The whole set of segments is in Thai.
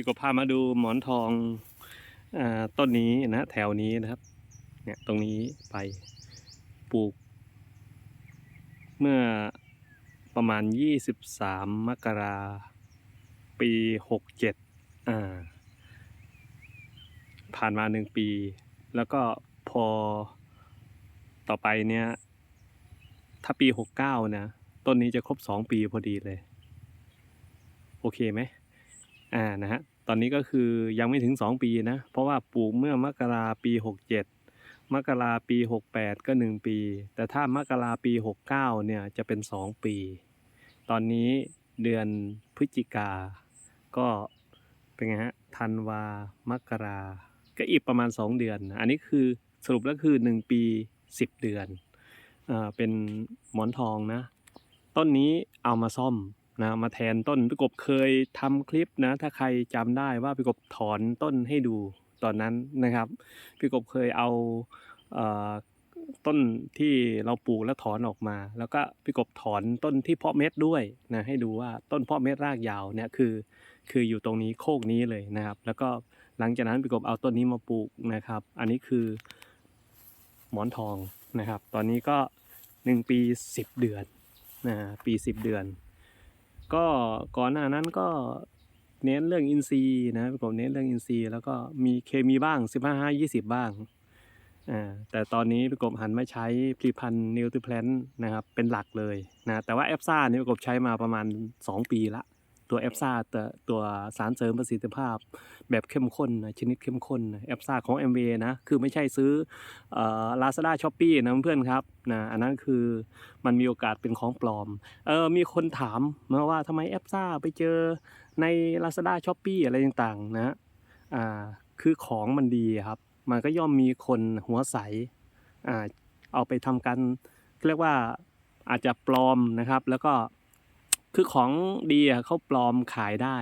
พี่กบพามาดูหมอนทองอต้นนี้นะแถวนี้นะครับ เนี่ยตรงนี้ไปปลูก เมื่อประมาณ 23 มกราปี 67 อ่า ผ่านมาหนึ่งปี แล้วก็พอต่อไปเนี่ย ถ้าปี 69 นะ ต้นนี้จะครบ 2 ปีพอดีเลย โอเคไหม อ่านะฮะตอนนี้ก็คือยังไม่ถึง 2 ปีนะ เพราะว่าปลูกเมื่อมกราปี 67 มกราปี 68 ก็ 1 ปี แต่ถ้ามกราปี 69 เนี่ยจะเป็น 2 ปี ตอนนี้เดือนพฤศจิกา ก็เป็นไงฮะธันวามกราก็อีกประมาณ 2 เดือน อันนี้คือสรุปแล้วคือ 1 ปี 10 เดือนอ่าเป็นหมอนทองนะ ต้นนี้เอามาซ่อม นะมาแทนต้นพี่กบเคยทำคลิปนะ ถ้าใครจำได้ว่าพี่กบถอนต้นให้ดูตอนนั้นนะครับพี่กบเคยเอาเอต้นที่เราปลูกแล้วถอนออกมา แล้วก็พี่กบถอนต้นที่เพาะเม็ดด้วยนะให้ดูว่าต้นเพาะเม็ดรากยาวเนี่ยคือ คืออยู่ตรงนี้โคกนี้เลยนะครับ แล้วก็หลังจากนั้นพี่กบเอาต้นนี้มาปลูกนะครับ อันนี้คือหมอนทองนะครับ ตอนนี้ก็หนึ่งปีสิบเดือนนะปีสิบเดือน ก็ก่อนหน้านั้นก็เน้นเรื่องอินทรีย์นะผมเน้นเรื่องอินซีแล้วก็มีเคมีบ้าง15 5 20บ้างอ่าแต่ตอนนี้พี่กบหันมาใช้ผลิตภัณฑ์นิวทริแพลนนะครับเป็นหลักเลยนะแต่ว่าแอปซ่านี่พี่กบใช้มาประมาณ 2 ปีละ ตัวแอปซ่าตัวตัวสารเสริมประสิทธิภาพ แบบเข้มข้นนะชนิดเข้มข้นแอปซ่าของ MV นะคือไม่ใช่ซื้อลาซาด้าช้อปปี้นะเพื่อนครับนะอันนั้นคือมันมีโอกาสเป็นของปลอมเออมีคนถามมาว่าทำไมแอปซ่าไปเจอใน Lazada s h o p e e อะไรต่างๆนะอ่าคือของมันดีครับ มันก็ย่อมมีคนหัวใสอ่าเอาไปทำกันเรียกว่าอาจจะปลอมนะครับแล้วก็ คือของดีเขาปลอมขายได้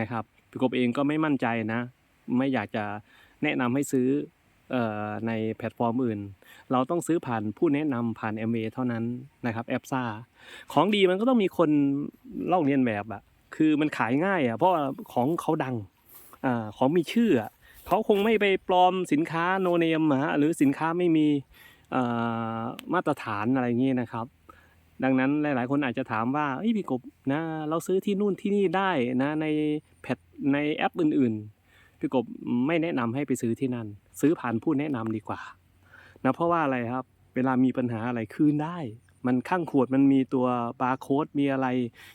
นะครับพี่กบเองก็ไม่มั่นใจนะ ไม่อยากจะแนะนำให้ซื้อในแพลตฟอร์มอื่น เราต้องซื้อผ่านผู้แนะนำผ่าน MA เท่านั้นนะครับแอปซ่าของดีมันก็ต้องมีคนเลอกเลียนแบบอะคือมันขายง่ายอะเพราะของเขาดังอ่าของมีชื่อเขาคงไม่ไปปลอมสินค้าโนเนมหรือสินค้าไม่มีมาตรฐานอะไรอย่างงี้นะครับ ดังนั้นหลาย ๆ คนอาจจะถามว่าเอ้ยพี่กบนะเราซื้อที่นู่นที่นี่ได้นะในแพทในแอปอื่น ๆ พี่กบไม่แนะนำให้ไปซื้อที่นั่น ซื้อผ่านผู้แนะนำดีกว่านะเพราะว่าอะไรครับ เวลามีปัญหาอะไรคืนได้ มันข้างขวดมันมีตัวบาร์โค้ดมีอะไร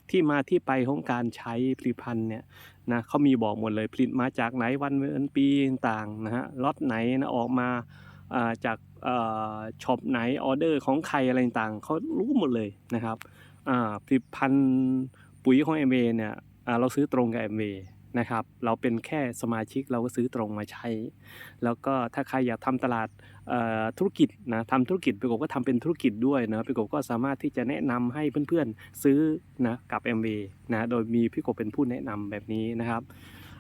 ที่มาที่ไปของการใช้ผลิตภัณฑ์เนี่ยนะเขามีบอกหมดเลยผลิตมาจากไหนวันเดือนปีต่างๆนะฮะล็อตไหนนะออกมาจาก ช็อปไหนออเดอร์ของใครอะไรต่างเขารู้หมดเลยนะครับผลิตภัณฑ์ปุ๋ยของ m อเนี่ยเราซื้อตรงกับ m อนะครับเราเป็นแค่สมาชิกเราก็ซื้อตรงมาใช้ แล้วก็ถ้าใครอยากทำตลาดธุรกิจนะทำธุรกิจพี่กบก็ทำเป็นธุรกิจด้วยนะพี่กบก็สามารถที่จะแนะนำให้เพื่อนๆซื้อนะกับ MV นะโดยมีพี่กบเป็นผู้แนะนำแบบนี้นะครับ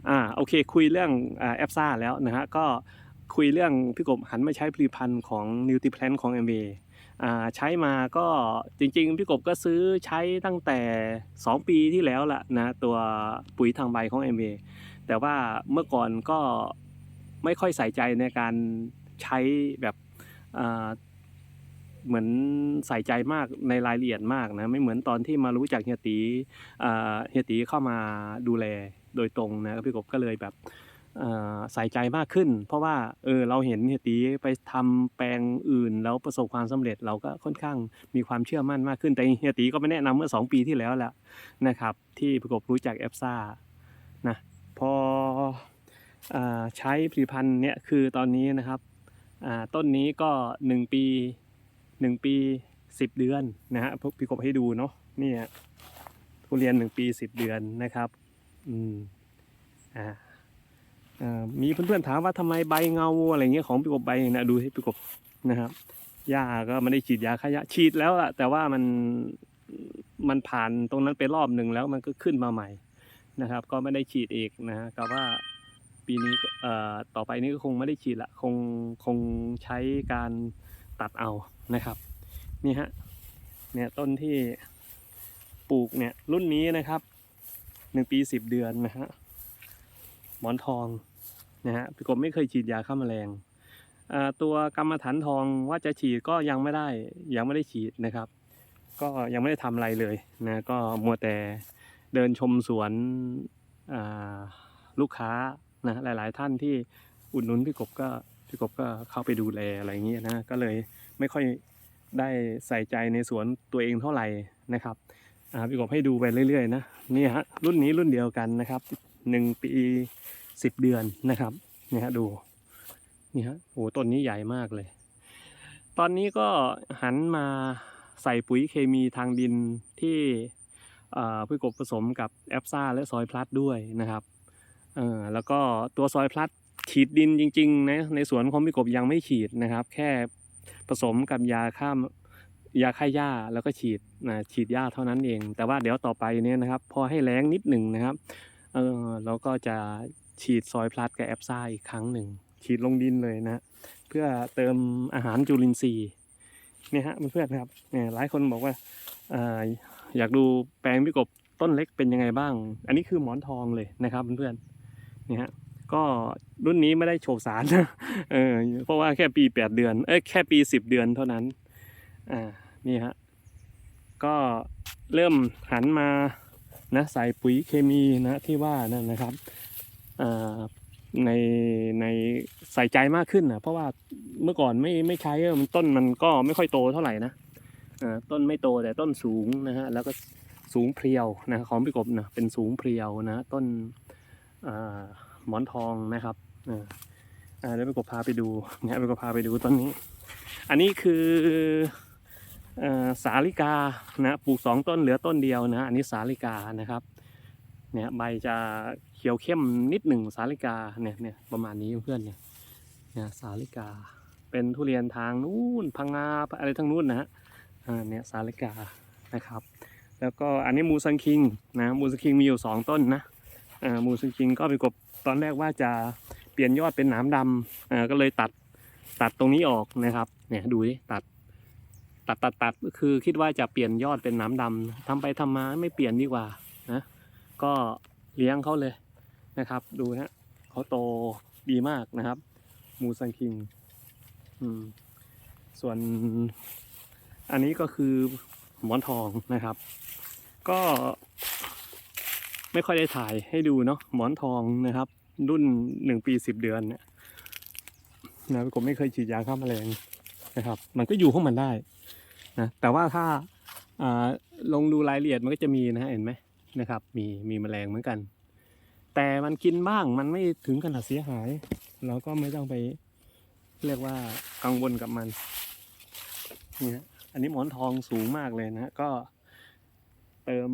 อ่าโอเคคุยเรื่องแอปซ่าแล้วนะฮะก็ คุยเรื่องพี่กบหันมาใช้ผลิตภัณฑ์ของ n u t r i p l a n ของ MV อ่าใช้มาก็จริงๆ พี่กบก็ซื้อใช้ตั้งแต่ 2 ปีที่แล้วละนะตัวปุ๋ยทางใบของ MV แต่ว่าเมื่อก่อนก็ไม่ค่อยใส่ใจในการใช้แบบอ่าเหมือนใส่ใจมากในรายละเอียดมากนะไม่เหมือนตอนที่มารู้จักเฮียตีอ่าเฮียตีเข้ามาดูแลโดยตรงนะพี่กบก็เลยแบบ ใส่ใจมากขึ้น เพราะว่าเออเราเห็นเฮียตีไปทำแปลงอื่น แล้วประสบความสำเร็จเราก็ค่อนข้างมีความเชื่อมั่นมากขึ้นแต่เฮียตีก็ไม่แนะนำเมื่อ 2 ปีที่แล้วแหละนะครับ ที่พี่กบรู้จักแอปซ่านะพออใช้ผลิตภัณฑ์เนี่ยคือตอนนี้นะครับต้นนี้ก็หนึ่งปีหนึ่งปีสิบเดือนนะฮะพี่กบให้ดูเนาะนี่ทุเรียนหนึ่งปีสิบเดือนนะครับอืมอ่า มีเพื่อนๆถามว่าทำไมใบเงาอะไรเงี้ยของพี่กบใบนะดูให้พี่กบนะครับหญ้าก็ไม่ได้ฉีดยาฆ่าหญ้าฉีดแล้วอะแต่ว่ามันมันผ่านตรงนั้นไปรอบหนึ่งแล้วมันก็ขึ้นมาใหม่นะครับ ก็ไม่ได้ฉีดอีกนะฮะก็ว่าปีนี้เอ่อต่อไปนี้ก็คงไม่ได้ฉีดละคงคงใช้การตัดเอานะครับ นี่ฮะเนี่ยต้นที่ปลูกเนี่ยรุ่นนี้นะครับหนึ่งปีสิบเดือนนะฮะหมอนทอง นะฮะพี่กบไม่เคยฉีดยาฆ่าแมลงตัวกรรมฐานทองว่าจะฉีดก็ยังไม่ได้ยังไม่ได้ฉีดนะครับ ก็ยังไม่ได้ทำอะไรเลยนะก็มัวแต่เดินชมสวนลูกค้านะหลาย ๆ ท่านที่อุดหนุนพี่กบก็พี่กบก็เข้าไปดูแลอะไรอย่างเงี้ยนะก็เลยไม่ค่อยได้ใส่ใจในสวนตัวเองเท่าไหร่นะครับพี่กบให้ดูไปเรื่อย ๆ นะนี่ฮะรุ่นนี้รุ่นเดียวกันนะครับหนึ่งปี สิบเดือนนะครับเนี่ยฮะดูนี่ฮะโอ้ต้นนี้ใหญ่มากเลย ตอนนี้ก็หันมาใส่ปุ๋ยเคมีทางดินที่พี่กบผสมกับแอปซ่าและซอยพลัสด้วยนะครับเออแล้วก็ตัวซอยพลัสฉีดดินจริงๆนะในสวนของพี่กบยังไม่ฉีดนะครับ แค่ผสมกับยาฆ่ายาฆ่าหญ้าแล้วก็ฉีดนะฉีดหญ้าเท่านั้นเอง แต่ว่าเดี๋ยวต่อไปเนี่ยนะครับ พอให้แรงนิดหนึ่งนะครับเออเราก็จะ ฉีดซอยพลัสกับแอปซ่าอีกครั้งหนึ่ง ฉีดลงดินเลยนะ เพื่อเติมอาหารจุลินทรีย์เนี่ยฮะเพื่อนๆครับเนี่ยหลายคนบอกว่าอยากดูแปลงพี่กบต้นเล็กเป็นยังไงบ้าง อันนี้คือหมอนทองเลยนะครับเพื่อนๆเนี่ยฮะก็รุ่นนี้ไม่ได้โฉบสารนะเออเพราะว่าแค่ปีแปดเดือนเอ้ยแค่ปีสิบเดือนเท่านั้นอ่านี่ฮะก็เริ่มหันมานะใส่ปุ๋ยเคมีนะที่ว่านั่นนะครับ ในในใส่ใจมากขึ้นนะเพราะว่าเมื่อก่อนไม่ไม่ใช้เออมันต้นมันก็ไม่ค่อยโตเท่าไหร่นะต้นไม่โตแต่ต้นสูงนะฮะแล้วก็สูงเพรียวนะของพี่กบนะเป็นสูงเพรียวนะต้นหมอนทองนะครับเดี๋ยวพี่กบพาไปดูเนี่ยพี่กบพาไปดูต้นนี้ อันนี้คืออสาลิกานะปลูกสองต้นเหลือต้นเดียวนะอันนี้สาลิกานะครับ เนี่ยใบจะเขียวเข้มนิดหนึ่งสาลิกาเนี่ยเนี่ยประมาณนี้เพื่อนเนี่ยเนี่ยสาลิกา เป็นทุเรียนทางนู้นพังงาอะไรทั้งนู้นนะฮะอ่าเนี่ยสาลิกานะครับ แล้วก็อันนี้มูซังคิงนะมูซังคิงมีอยู่สองต้นนะอ่ามูซังคิงก็ไปกบตอนแรกว่าจะเปลี่ยนยอดเป็นหนามดำอ่าก็เลยตัดตัดตรงนี้ออกนะครับเนี่ยดูดิตัดตัดตัดตัดคือคิดว่าจะเปลี่ยนยอดเป็นหนามดำทำไปทำมาไม่เปลี่ยนดีกว่านะ ก็เลี้ยงเขาเลยนะครับ ดูนะเขาโตดีมากนะครับ มูซังคิงส่วนอันนี้ก็คือหมอนทองนะครับ ก็ไม่ค่อยได้ถ่ายให้ดูเนาะหมอนทองนะครับ รุ่นหนึ่งปีสิบเดือนเนี่ยนะผมไม่เคยฉีดยาฆ่าแมลงนะครับ มันก็อยู่ของมันได้นะแต่ว่าถ้าอ่าลงดูรายละเอียดมันก็จะมีนะเห็นไหม นะครับ มีมีแมลงเหมือนกัน แต่มันกินบ้างมันไม่ถึงขนาดเสียหาย เราก็ไม่ต้องไปเรียกว่ากังวลกับมันเนี่ยอันนี้หมอนทองสูงมากเลยนะก็เติม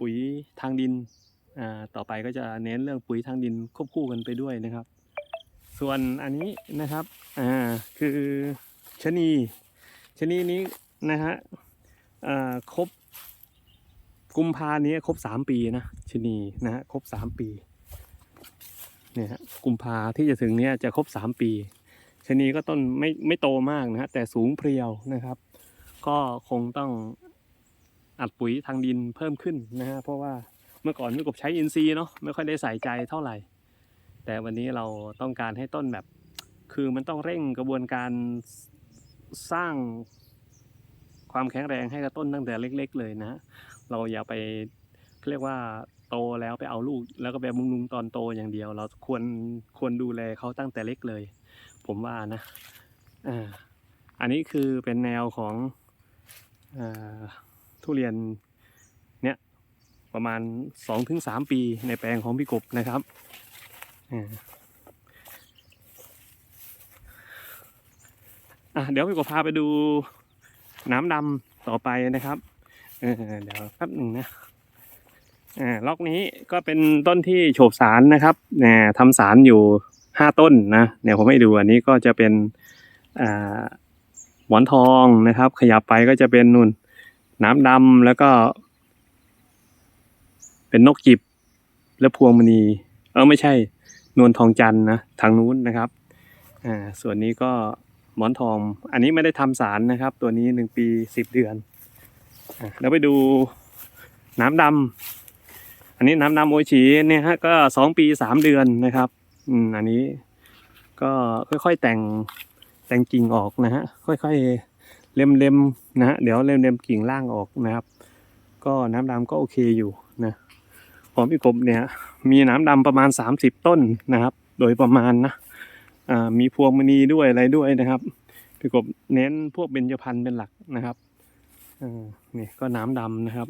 ปุ๋ยทางดินอ่าต่อไปก็จะเน้นเรื่องปุ๋ยทางดินควบคู่กันไปด้วยนะครับ ส่วนอันนี้นะครับอ่าคือชะนีชะนีนี้นะฮะอ่าครบ กุมภาเนี้ยครบสามปีนะชนีนะฮะครบสามปีเนี่ยฮะกุมภาที่จะถึงเนี้ยจะครบสามปีชนีก็ต้นไม่ไม่โตมากนะฮะแต่สูงเพรียวนะครับ ก็คงต้องอัดปุ๋ยทางดินเพิ่มขึ้นนะฮะเพราะว่าเมื่อก่อนพี่กบใช้อินทรีย์เนาะไม่ค่อยได้ใส่ใจเท่าไหร่ แต่วันนี้เราต้องการให้ต้นแบบ คือมันต้องเร่งกระบวนการสร้างความแข็งแรงให้กับต้นตั้งแต่เล็ก ๆ เลยนะ เราอย่าไปเรียกว่าโตแล้วไปเอาลูก แล้วก็ไปบำรุงตอนโตอย่างเดียว เราควรควรดูแลเขาตั้งแต่เล็กเลย ผมว่านะอ่าอันนี้คือเป็นแนวของอาทุเรียนเนี่ยประมาณสองถึงสามปีในแปลงของพี่กบนะครับอ่าอะเดี๋ยวพี่กบพาไปดูน้ำดำต่อไปนะครับ เดี๋ยวแป๊บหนึ่งนะอ่าล็อกนี้ก็เป็นต้นที่โฉบสารนะครับเนี่ยทำสารอยู่ห้าต้นนะเดี๋ยวผมให้ดูอันนี้ก็จะเป็นหมอนทองนะครับ ขยับไปก็จะเป็นนุ่นน้ำดำแล้วก็ เป็นนกจิบและพวงมณี เออไม่ใช่ นวลทองจันนะทางนู้นนะครับอ่าส่วนนี้ก็หมอนทอง อันนี้ไม่ได้ทำสารนะครับ ตัวนี้หนึ่งปีสิบเดือน เดี๋ยวไปดูน้ำดำอันนี้น้ำดำโอชีเนี่ยฮะก็สองปีสามเดือนนะครับอืมอันนี้ก็ค่อยๆแต่งแต่งกิ่งออกนะฮะค่อยๆเล็มๆนะฮะเดี๋ยวเล็มๆกิ่งล่างออกนะครับ ก็น้ำดำก็โอเคอยู่นะของพี่กบเนี่ยมีน้ำดำประมาณ 30 ต้นนะครับ โดยประมาณนะอ่ามีพวงมณีด้วยอะไรด้วยนะครับพี่กบเน้นพวกเบญจพรรณเป็นหลักนะครับ อ่านี่ก็น้ำดำนะครับ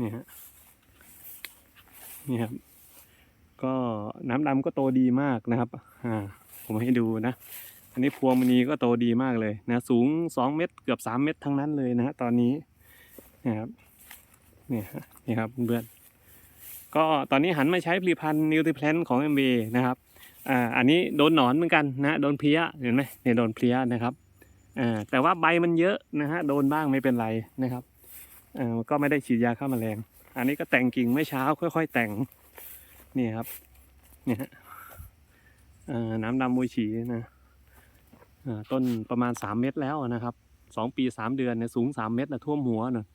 นี่ฮะ นี่ครับ ก็น้ำดำก็โตดีมากนะครับ อ่า ผมให้ดูนะ อันนี้พวงมณีก็โตดีมากเลยนะ สูง2เมตรเกือบ3เมตรทั้งนั้นเลยนะฮะตอนนี้นะครับ นี่ฮะ นี่ครับเพื่อนก็ตอนนี้หันมาใช้ผลิตภัณฑ์นิวทริแพลนของ MV นะครับ อ่า อันนี้โดนหนอนเหมือนกันนะ โดนเพลี้ย เห็นไหมเนี่ยโดนเพลี้ยนะครับ อ่าแต่ว่าใบมันเยอะนะฮะโดนบ้างไม่เป็นไรนะครับอ่าก็ไม่ได้ฉีดยาฆ่าแมลง อันนี้ก็แต่งกิ่งเมื่อเช้าค่อย ๆ แต่งนี่ครับเนี่ยฮะอ่าน้ำดำมวยฉีนะอต้นประมาณสามเมตรแล้วนะครับสองปีสามเดือนเนี่ยสูงสามเมตรนะท่วมหัวนะ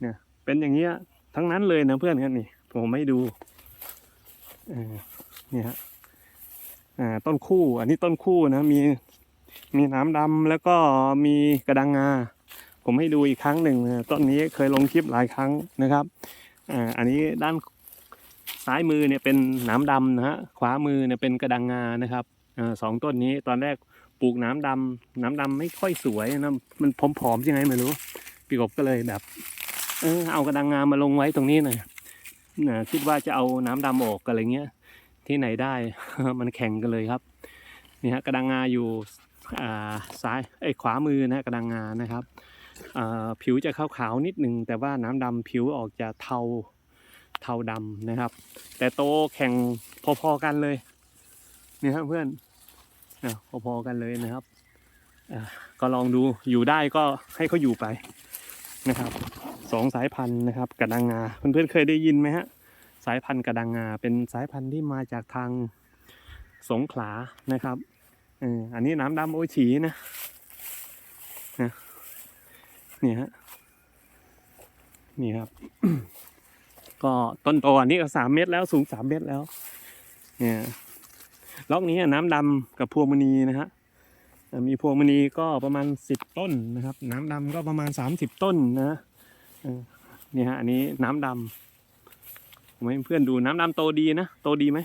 เนี่ยเป็นอย่างเงี้ยทั้งนั้นเลยนะเพื่อนกันนี่ผมไม่ดูเนี่ยฮะต้นคู่อันนี้ต้นคู่นะมี มีน้ำดำแล้วก็มีกระดังงา ผมให้ดูอีกครั้งหนึ่งต้นนี้เคยลงคลิปหลายครั้งนะครับอ่าอันนี้ด้านซ้ายมือเนี่ยเป็นหน้ำดำนะฮะขวามือเนี่ยเป็นกระดังงานะครับอ่าสองต้นนี้ตอนแรกปลูกน้ำดำน้ำดำไม่ค่อยสวยนะมันผอมๆยังไงไม่รู้พี่กบก็เลยแบบเออเอากระดังงามาลงไว้ตรงนี้หน่อยนะคิดว่าจะเอาน้ำดำออกอะไรเงี้ยที่ไหนได้มันแข่งกันเลยครับนี่ฮะกระดังงาอยู่ ซ้ายไอ้ขวามือนะกระดังงานะครับผิวจะขาวๆนิดหนึ่งแต่ว่าน้ำดำผิวออกจะเทาเทาดำนะครับ แต่โตแข่งพอๆกันเลยนี่ครับเพื่อนนะพอๆกันเลยนะครับก็ลองดูอยู่ได้ก็ให้เขาอยู่ไปนะครับสองสายพันธุ์นะครับกระดังงาเพื่อนๆเคยได้ยินไหมฮะสายพันธุ์กระดังงาเป็นสายพันธุ์ที่มาจากทางสงขลานะครับ อออันนี้น้ำดำโอฉีนะนะนี่ฮะนี่ครับ ก็ต้นโตอันนี้ก็สามเมตรแล้วสูงสามเมตรแล้ว เนี่ยล็อกนี้น้ำดำกับพวงมณีนะฮะมีพวงมณีก็ประมาณสิบต้นนะครับ น้ำดำก็ประมาณสามสิบต้นนะนี่ฮะอันนี้น้ำดำผมให้เพื่อนดูน้ำดำโตดีนะโตดีไหม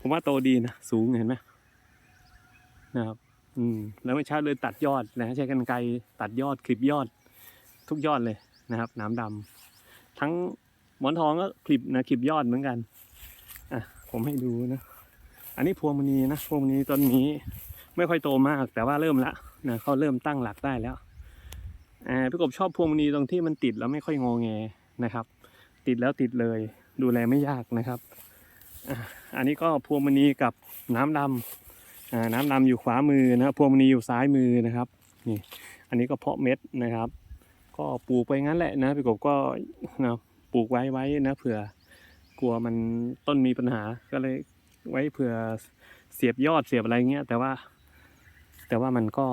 ผมว่าโตดีนะสูงเห็นไหม นะครับ อืมแล้วไม่ช้าเลยตัดยอดนะใช้กันไกรตัดยอดคลิปยอด ทุกยอดเลยนะครับ น้ำดำทั้งหมอนทองก็คลิปนะคลิปยอดเหมือนกันอะผมให้ดูนะอันนี้พวงมณีนะพวงมณีต้นนี้ไม่ค่อยโตมาก แต่ว่าเริ่มละนะเขาเริ่มตั้งหลักได้แล้วอ่าพี่กบชอบพวงมณีตรงที่มันติดแล้วไม่ค่อยงอแงนะครับ ติดแล้วติดเลย ดูแลไม่ยากนะครับ อันนี้ก็พวงมณีกับน้ำดำอ่า น้ำดำอยู่ขวามือนะครับพวงมณีอยู่ซ้ายมือนะครับนี่อันนี้ก็เพาะเม็ดนะครับ ก็ปลูกไปงั้นแหละนะพี่กบก็นะปลูกไว้ไว้นะเผื่อกลัวมันต้นมีปัญหาก็เลยไว้เผื่อเสียบยอดเสียบอะไรเงี้ยแต่ว่า แต่ว่ามันก็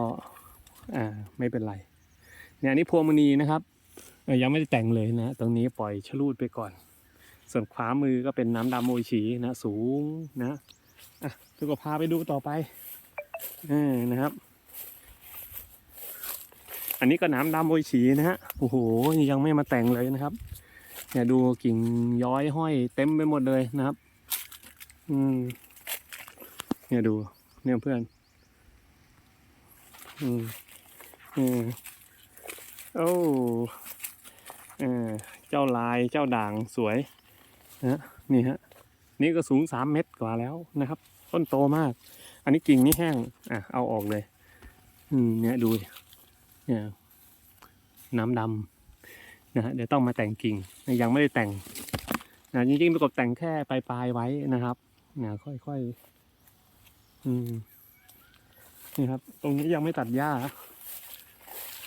อ่าไม่เป็นไรเนี่ยอันนี้พวงมณีนะครับยังไม่ได้แต่งเลยนะ ตรงนี้ปล่อยชะลูดไปก่อน ส่วนขวามือก็เป็นน้ำดำโมยฉีนะ สูงนะ อะทุกคนพาไปดูต่อไปเออนะครับ อันนี้ก็น้ำดำโอยฉีนะฮะโอ้โหยังไม่มาแต่งเลยนะครับเนี่ยดูกิ่งย้อยห้อยเต็มไปหมดเลยนะครับ อืม เนี่ยดู เนี่ยเพื่อน อืมเออโอ้เออเจ้าลายเจ้าด่างสวยนะนี่ฮะ นี่ก็สูงสามเมตรกว่าแล้วนะครับ ต้นโตมาก อันนี้กิ่งนี่แห้งอะเอาออกเลย อืมเนี่ยดูเนี่ยน้ำดำนะฮะเดี๋ยวต้องมาแต่งกิ่งยังไม่ได้แต่งนะจริงๆประกบแต่งแค่ปลายๆไว้นะครับนะค่อยๆอืมนี่ครับ ตรงนี้ยังไม่ตัดหญ้า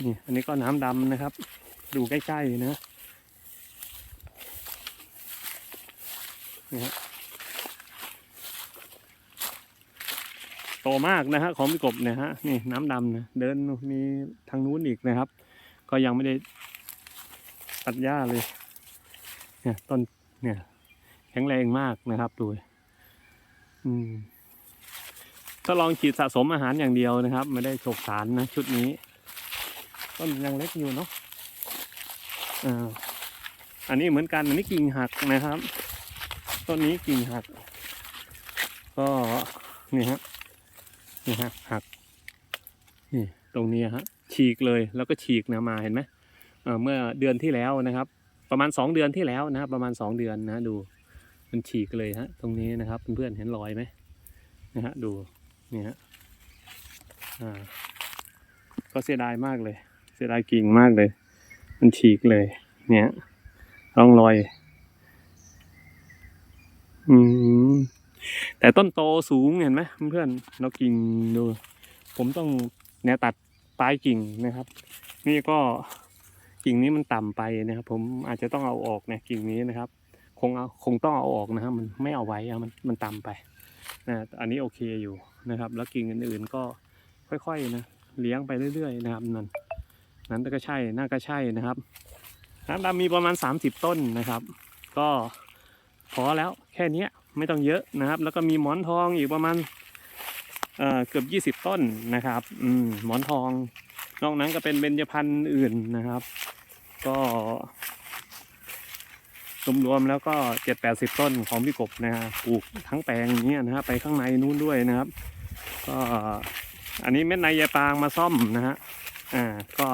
นี่อันนี้ก็น้ำดำนะครับ ดูใกล้ๆนะนี่ฮะ โตมากนะฮะของพี่กบเนี่ยฮะนี่น้ำดำนะเดินมีทางนู้นอีกนะครับ ก็ยังไม่ได้ตัดหญ้าเลย เนี่ยต้นเนี่ยแข็งแรงมากนะครับดูอืมก็ลองฉีดสะสมอาหารอย่างเดียวนะครับ ไม่ได้โฉกสารนะชุดนี้ ต้นยังเล็กอยู่เนาะอ่าอันนี้เหมือนกันอันนี้กิ่งหักนะครับ ต้นนี้กิ่งหัก ก็นี่ฮะ นี่ฮะหักนี่ตรงนี้ฮะฉีกเลยแล้วก็ฉีกนะมาเห็นไหมเเมื่อเดือนที่แล้วนะครับ ประมาณสองเดือนที่แล้วนะครับประมาณสองเดือนนะดูมันฉีกเลยฮะตรงนี้นะครับเพื่อนๆเห็นรอยไหมนะฮะดูนี่ฮะอ่าก็เสียดายมากเลย เสียดายกิ่งมากเลย มันฉีกเลย เนี่ยร่องรอย อืม แต่ต้นโตสูงเห็นไหมเพื่อนๆเรากิ่งดูผมต้องเนี่ยตัดปลายกิ่งนะครับ นี่ก็กิ่งนี้มันต่ำไปนะครับ ผมอาจจะต้องเอาออกนะกิ่งนี้นะครับ คงเอาคงต้องเอาออกนะครับมันไม่เอาไว้อะมันมันต่ำไปนะอันนี้โอเคอยู่นะครับ แล้วกิ่งอื่นๆก็ค่อยๆนะเลี้ยงไปเรื่อยๆนะครับนั่นนั้นก็ใช่น่าก็ใช่นะครับน้ำดำมีประมาณ 30 ต้นนะครับ ก็พอแล้วแค่นี้ ไม่ต้องเยอะนะครับ แล้วก็มีหมอนทองอีกประมาณเอ่อเกือบ 20 ต้นนะครับอืมหมอนทอง นอกนั้นก็เป็นเบญจพรรณอื่นนะครับ ก็รวมๆแล้วก็เจ็ดแปดสิบต้นของพี่กบนะฮะปลูกทั้งแปลงอย่างนี้นะฮะไปข้างในนู้นด้วยนะครับ ก็อันนี้เม็ดในยายปางมาซ่อมนะฮะอ่าก็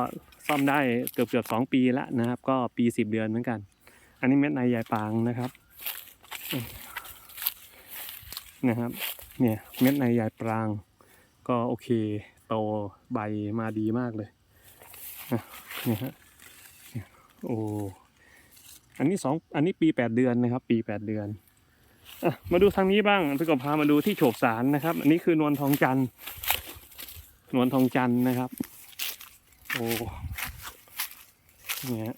ซ่อมได้เกือบเกือบสองปีล้วนะครับ ก็ปีสิบเดือนเหมือนกัน อันนี้เม็ดในยายปางนะครับ นะครับ เนี่ยเม็ดในยายปราง ก็โอเคโตใบมาดีมากเลยนะเนี่ยฮะโอ้อันนี้สองอันนี้ปีแปดเดือนนะครับ ปีแปดเดือนอะมาดูทางนี้บ้างพี่กบพามาดูที่โฉกสารนะครับ อันนี้คือนวลทองจันนวลทองจันนะครับ โอ้เนี่ย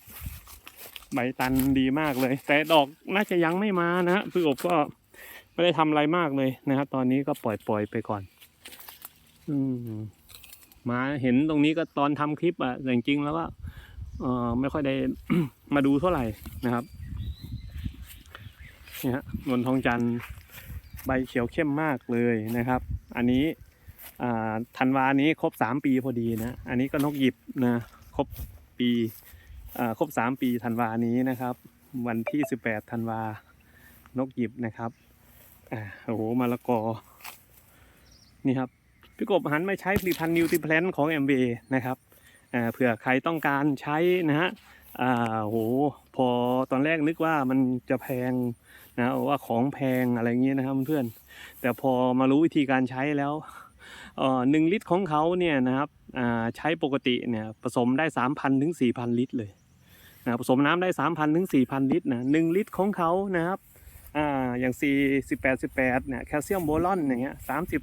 ใบตันดีมากเลย แต่ดอกน่าจะยังไม่มานะฮะพี่กบก็ ไม่ได้ทำอะไรมากเลยนะครับ ตอนนี้ก็ปล่อยปล่อยไปก่อน อืมมาเห็นตรงนี้ก็ตอนทำคลิปอะแต่จริงๆแล้วก็เออไม่ค่อยได้มาดูเท่าไหร่นะครับเนี่ยฮะนวลทองจันทร์ใบเขียวเข้มมากเลยนะครับ อันนี้ธันวานี้ครบสามปีพอดีนะ อันนี้ก็นกหยิบนะครบปีอ่าครบสามปีธันวานี้นะครับ วันที่สิบแปดธันวานกหยิบนะครับ อ่าโอ้โหมะละกอ นี่ครับ พี่กบหันมาใช้ผลิตภัณฑ์นิวทริแพลนของ MB นะครับอ่าเผื่อใครต้องการใช้นะฮะอ่าโหพอตอนแรกนึกว่ามันจะแพงนะว่าของแพงอะไรเงี้ยนะครับเพื่อนแต่พอมารู้วิธีการใช้แล้วอ่อหนึ่งลิตรของเขาเนี่ยนะครับอ่าใช้ปกติเนี่ยผสมได้ 3,000ถึง4,000 ลิตรเลยนะผสมน้ำได้ 3,000ถึง4,000 ลิตรนะหนึ่งลิตรของเขานะครับ อ่าอย่าง4 18 18เนี่ยแคลเซียมโบรอนอย่างเงี้ย30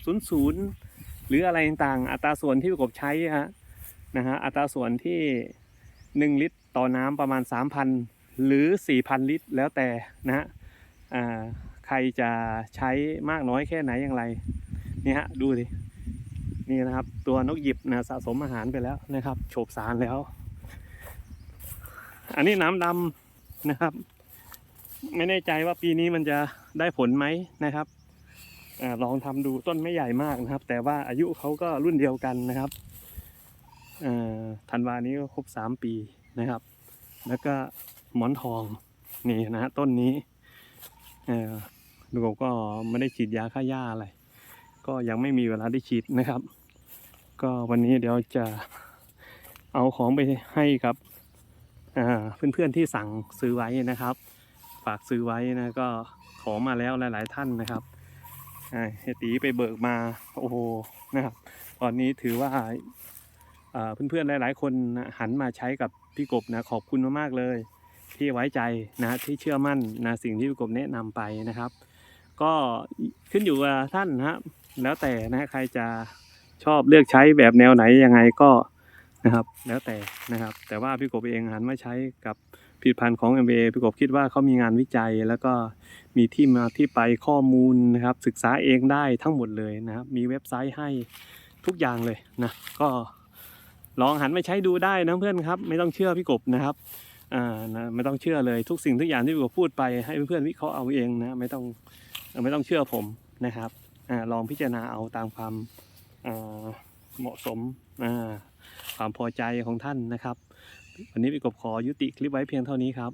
00หรืออะไรต่างอัตราส่วนที่ประกบใช้ฮะนะฮะอัตราส่วนที่ 1 ลิตรต่อน้ำประมาณ 3,000 หรือ 4,000 ลิตร แล้วแต่นะฮะใครจะใช้มากน้อยแค่ไหนอย่างไรนี่ฮะดูดินี่นะครับ ตัวนกหยิบนะสะสมอาหารไปแล้วนะครับ โฉบสารแล้ว อันนี้น้ำดำนะครับ ไม่แน่ใจว่าปีนี้มันจะได้ผลไหมนะครับอลองทำดูต้นไม่ใหญ่มากนะครับ แต่ว่าอายุเขาก็รุ่นเดียวกันนะครับธันวานี้ก็ครบสามปีนะครับ แล้วก็หมอนทองนี่นะฮะต้นนี้ดูก็ไม่ได้ฉีดยาฆ่าหญ้าอะไร ก็ยังไม่มีเวลาได้ฉีดนะครับ ก็วันนี้เดี๋ยวจะเอาของไปให้กับเพื่อนๆที่สั่งซื้อไว้นะครับ ฝากซื้อไว้นะก็ขอมาแล้วหลาย ๆ ท่านนะครับอ่าเฮตีไปเบิกมาโอ้โหนะครับ ตอนนี้ถือว่าเพื่อนๆหลาย ๆ คนหันมาใช้กับพี่กบนะขอบคุณมากๆเลยที่ไว้ใจนะที่เชื่อมั่นนะสิ่งที่พี่กบแนะนำไปนะครับ ก็ขึ้นอยู่กับท่านนะครับแล้วแต่นะใครจะชอบเลือกใช้แบบแนวไหนยังไงก็นะครับ แล้วแต่นะครับ แต่ว่าพี่กบเองหันมาใช้กับ ผลิตภัณฑ์ของ MBA พี่กบคิดว่าเขามีงานวิจัย แล้วก็มีที่มาที่ไปข้อมูลนะครับ ศึกษาเองได้ทั้งหมดเลยนะครับ มีเว็บไซต์ให้ทุกอย่างเลยนะก็ลองหันไปใช้ดูได้นะเพื่อนครับ ไม่ต้องเชื่อพี่กบนะครับอ่านะไม่ต้องเชื่อเลยทุกสิ่งทุกอย่างที่พี่กบพูดไปให้เพื่อนๆวิเคราะห์เอาเองนะไม่ต้องไม่ต้องเชื่อผมนะครับอ่าลองพิจารณาเอาตามความเหมาะสมความพอใจของท่านนะครับ วันนี้พี่กบขอยุติคลิปไว้เพียงเท่านี้ครับ